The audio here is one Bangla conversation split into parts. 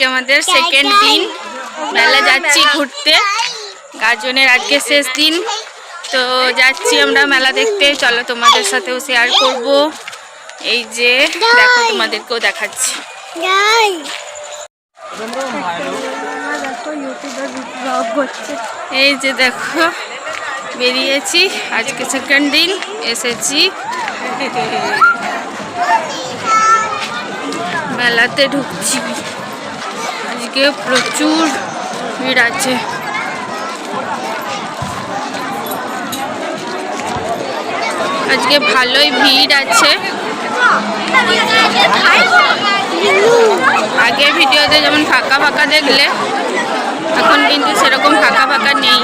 আজকে আমাদের সেকেন্ড দিন। মেলা যাচ্ছি ঘুরতে। গাজনের আজকে শেষ দিন। তো যাচ্ছি আমরা মেলা দেখতে। চলো তোমাদের সাথেও শেয়ার করব। এই যে, দেখো তোমাদেরকেও দেখাচ্ছি। এই যে দেখো, বেরিয়েছি। আজকে সেকেন্ড দিন, এসেছি। মেলাতে ঢুকছি। আজকে প্রচুর ভিড় আছে। আজকে ভালোই ভিড় আছে। আগে ভিডিওতে যেমন ফাঁকা ফাঁকা দেখলে, এখন কিন্তু সেরকম ফাঁকা ফাঁকা নেই।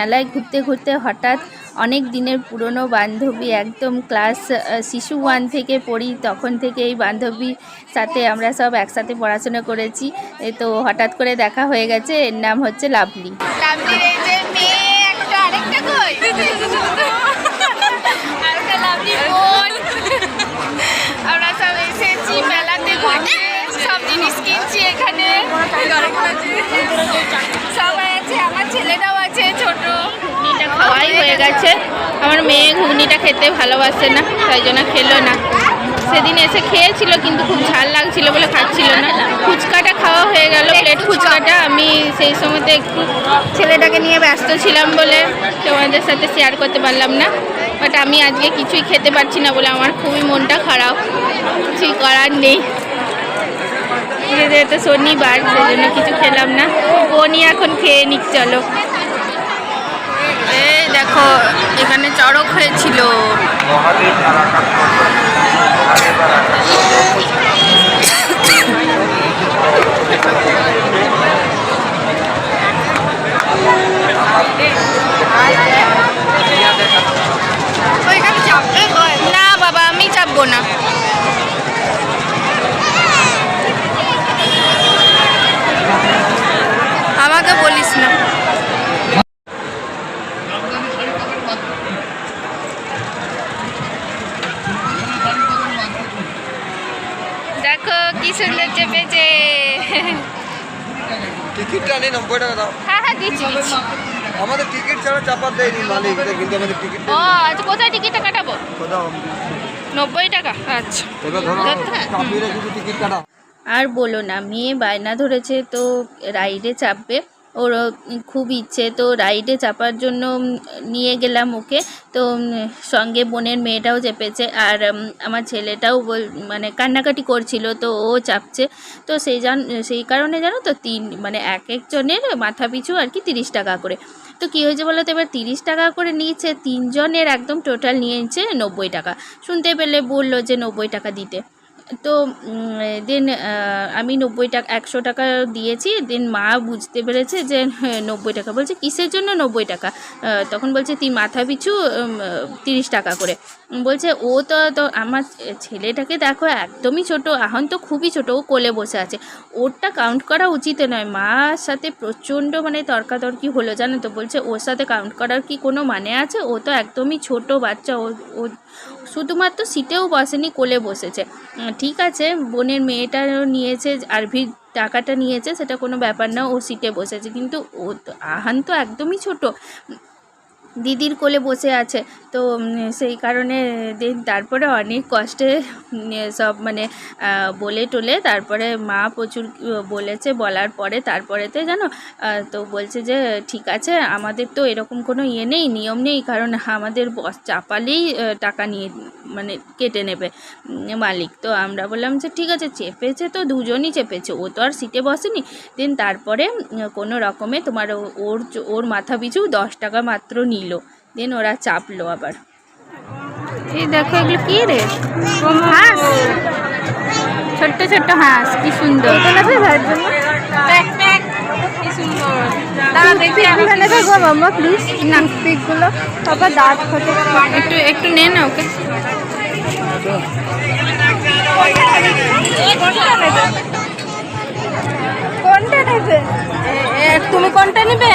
মেলায় ঘুরতে ঘুরতে হঠাৎ অনেক দিনের পুরনো বান্ধবী একদম ক্লাস শিশু ওয়ান থেকে পড়ি, তখন থেকে এই বান্ধবীর সাথে আমরা সব একসাথে পড়াশোনা করেছি। তো হঠাৎ করে দেখা হয়ে গেছে, এর নাম হচ্ছে লাভলি। সব জিনিস কিনছি এখানে। সবাই আমার ছেলেটাও আছে ছোট। ঘুগনিটা খাওয়াই হয়ে গেছে। আমার মেয়ে ঘুগনিটা খেতে ভালোবাসে না তাই জন্য খেলো না। সেদিন এসে খেয়েছিল কিন্তু খুব ঝাল লাগছিল বলে খাচ্ছিল না। ফুচকাটা খাওয়া হয়ে গেল প্লেট ফুচকাটা। আমি সেই সময়তে একটু ছেলেটাকে নিয়ে ব্যস্ত ছিলাম বলে তোমাদের সাথে শেয়ার করতে পারলাম না। বাট আমি আজকে কিছুই খেতে পারছি না বলে আমার খুবই মনটা খারাপ। কিছুই করার নেই। যেহেতু শনিবার সেই জন্য কিছু খেলাম না। বোনই এখন খেয়ে নিক চলো। এই দেখো এখানে চড়ক হয়েছিল। না বাবা আমি চাপবো না আমাকে বলিস না দেখো কি সুন্দর চেপেছে টিকিটটা নেই নব্বই টাকা দাও। হ্যাঁ হ্যাঁ দিচ্ছি দিচ্ছি। আমাদের টিকিট ছাড়া চাপা দেয়নি মালিক কিন্তু আমাদের টিকিট ও আচ্ছা কোথায় টিকিটটা কাটাবো? কোথাও নব্বই টাকা আচ্ছা। এবার ধরো কাপিরে যদি টিকিট কাটা আর বলো না মেয়ে বায়না ধরেছে তো রাইডে চাপবে। ওর খুব ইচ্ছে। তো রাইডে চাপার জন্য নিয়ে গেলাম ওকে। তো সঙ্গে বোনের মেয়েটাও চেপেছে। আর আমার ছেলেটাও বল মানে কান্নাকাটি করছিল, তো ও চাপছে। তো সেই জান, সেই কারণে জানো তো, তিন মানে এক একজনের মাথা পিছু আর কি তিরিশ টাকা করে। তো কী হয়েছে বলো তো, এবার তিরিশ টাকা করে নিয়েছে, তিনজনের একদম টোটাল নিয়েছে নব্বই টাকা। শুনতে পেলে বলল যে নব্বই টাকা দিতে। তো দেন আমি নব্বই টাকা, একশো টাকা দিয়েছি। দেন মা বুঝতে পেরেছে যে, নব্বই টাকা। বলছে, কিসের জন্য নব্বই টাকা? তখন বলছে তিন মাথা পিছু তিরিশ টাকা করে। বলছে, ও তো তো আমার ছেলেটাকে দেখো, একদমই ছোট। এখন তো খুবই ছোট। ও কোলে বসে আছে। ওরটা কাউন্ট করা উচিত নয়। মার সাথে প্রচণ্ড মানে তর্কাতর্কি হলো, জানো তো? বলছে, ওর সাথে কাউন্ট করার কি কোনো মানে আছে? ও তো একদমই ছোট বাচ্চা। ও শুধুমাত্র সিটেও বসেনি, কোলে বসেছে। ঠিক আছে, বোনের মেয়েটাও নিয়েছে আর ভি টাকাটা নিয়েছে, সেটা কোনো ব্যাপার না, ও সিটে বসেছে। কিন্তু ও আহান তো একদমই ছোট। দিদির কোলে বসে আছে। তো সেই কারণে দিন, তারপরে অনেক কষ্টে সব মানে বলে টলে, তারপরে মা প্রচুর বলেছে বলার পরে, তারপরেতে জানো তো বলছে যে, ঠিক আছে, আমাদের তো এরকম কোনো ইয়ে নেই, নিয়ম নেই, কারণ আমাদের বস চাপালেই টাকা নিয়ে মানে কেটে নেবে মালিক। তো আমরা বললাম যে, ঠিক আছে, চেপেছে তো, দুজনই চেপেছে, ও তো আর সিটে বসেনি। দেন তারপরে কোনো রকমে তোমার ওর ওর মাথা পিছু দশ টাকা মাত্র নিল। দেন ওরা চাপলো আবার। এই দেখো এগুলো কি রে? হাঁস? ছোট্ট ছোট্ট হাঁস কি সুন্দর। একটু একটু নে না ওকে। কোনটা নেবে? তুমি কোনটা নেবে?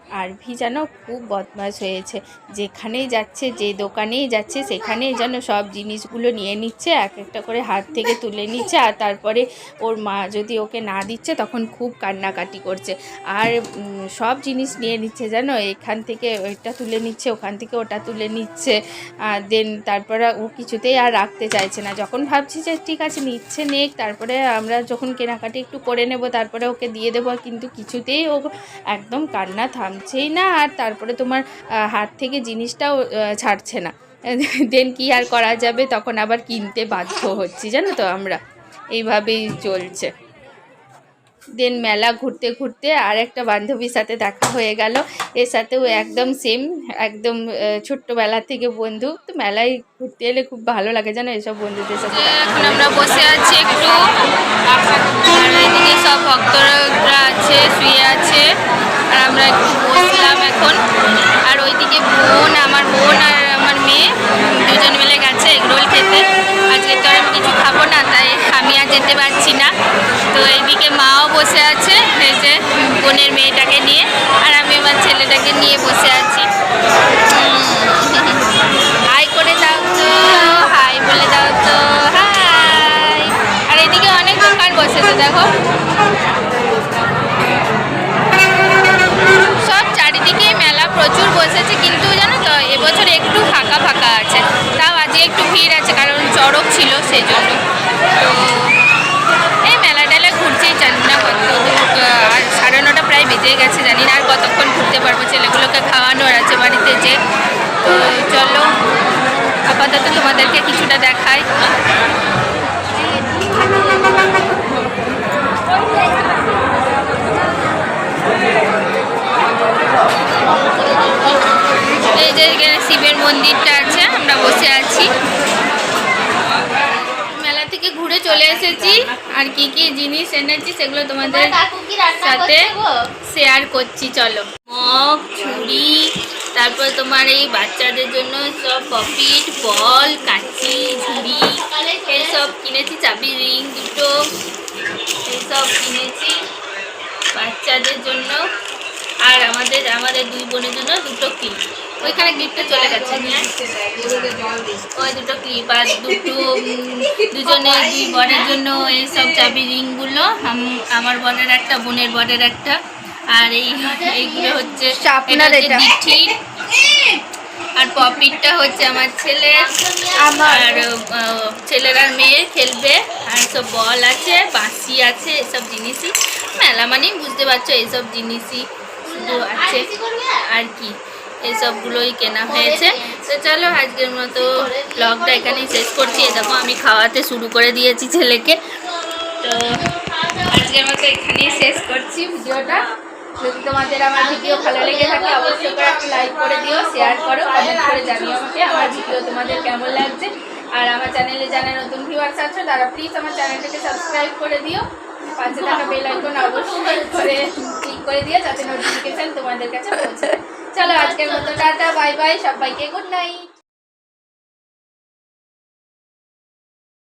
আরভি যেন খুব বদমাশ হয়েছে। যেখানেই যাচ্ছে, যে দোকানেই যাচ্ছে, সেখানেই যেন সব জিনিসগুলো নিয়ে নিচ্ছে, এক একটা করে হাত থেকে তুলে নিচ্ছে আর তারপরে ওর মা যদি ওকে না দিচ্ছে তখন খুব কান্নাকাটি করছে। আর সব জিনিস নিয়ে নিচ্ছে যেন, এখান থেকে ওইটা তুলে নিচ্ছে, ওখান থেকে ওটা তুলে নিচ্ছে, আর দেন তারপরে ও কিছুতেই আর রাখতে চাইছে না। যখন ভাবছি যে ঠিক আছে, নিচ্ছে নেক, তারপরে আমরা যখন কেনাকাটি একটু করে নেব, তারপরে ওকে দিয়ে দেবো, কিন্তু কিছুতেই ও একদম কান্না থামছেই না আর তারপরে তোমার হাত থেকে জিনিসটাও ছাড়ছে না। দেন কি আর করা যাবে? তখন আবার কিনতে বাধ্য হচ্ছি, জানো তো আমরা। এইভাবেই চলছে। দেন মেলা ঘুরতে ঘুরতে আর একটা বান্ধবীর সাথে দেখা হয়ে গেল। এর সাথেও একদম সেম একদম ছোট্টবেলা থেকে বন্ধু। তো মেলায় ঘুরতে এলে খুব ভালো লাগে, জানো এসব বন্ধুদের সাথে এখন আমরা বসে আছি একটু। সব ভক্তরা আছে, শুয়ে আছে। আর আমরা একটু বসলাম এখন। আর ওইদিকে বোন, আমার বোন আর আমার মেয়ে দুজন মিলে গেছে এগরোল খেতে। আজকে তো আমি কিছু খাব না, তাই আমি আর যেতে পারছি না। তো এইদিকে মাও বসে আছে, এই যে বোনের মেয়েটাকে নিয়ে। আর আমি আমার ছেলেটাকে নিয়ে বসে কিন্তু জানো তো, এবছর একটু ফাঁকা ফাঁকা আছে। তাও আজকে একটু ভিড় আছে, কারণ চড়ক ছিল সেই জন্য তো এই মেলা টেলা ঘুরছেই জানি না কত আর সাড়ে নটা প্রায় বেজে গেছে, জানি না আর কতক্ষণ ঘুরতে পারব। ছেলেগুলোকে খাওয়ানোর আছে বাড়িতে যে। তো চলো, আপাতত তোমাদেরকে কিছুটা দেখাই। এই যে এখানে শিবের মন্দিরটা আছে আমরা বসে আছি। মেলা থেকে ঘুরে চলে এসেছি। আর কি কি জিনিস এনেছি সেগুলো তোমাদের সাথে শেয়ার করছি চলো। মগ ছুরি তারপর তোমার এই বাচ্চাদের জন্য সব পপিট বল কাঁচি ঝুড়ি এইসব কিনেছি চাবি রিং দুটো এইসব কিনেছি বাচ্চাদের জন্য। আর আমাদের আমাদের দুই বোনের জন্য দুটো ক্লিপ ওইখানে ক্লিপটা চলে গেছে। ওই দুটো ক্লিপ আর দুটো দুজনে দুই বরের জন্য এইসব চাবি রিংগুলো। আমার বরের একটা বোনের বরের একটা। আর এই এইগুলো হচ্ছে দিঠির। আর পপিটটা হচ্ছে আমার ছেলে। আমার। ছেলের আর মেয়ে খেলবে। আর সব বল আছে বাঁশি আছে এসব জিনিসই। মেলা মানেই বুঝতে পারছ এইসব জিনিসই শুধু আছে। আর কি? এইসবগুলোই কেনা হয়েছে। তো চলো আজকের মতো ব্লগটা এখানেই শেষ করছি। দেখো, আমি খাওয়াতে শুরু করে দিয়েছি ছেলেকে। তো আজকের মতো এখানেই শেষ করছি ভিডিওটা। যদি তোমাদের আমার ভিডিও ভালো লেগে থাকে, অবশ্যই করে একটু লাইক করে দিও শেয়ার করো কমেন্ট করে জানিও আমাকে, আমার ভিডিও তোমাদের কেমন লাগছে। আর আমার চ্যানেলে যারা নতুন ভিউয়ার্স আছে, তারা প্লিজ আমার চ্যানেলটাকে সাবস্ক্রাইব করে দিও। পাশে থাকা বেল আইকন অবশ্যই করে ক্লিক করে দিও, যাতে নোটিফিকেশন তোমাদের কাছে পৌঁছে। চলো আজকের মতো টাটা বাই বাই সবাইকে গুড নাইট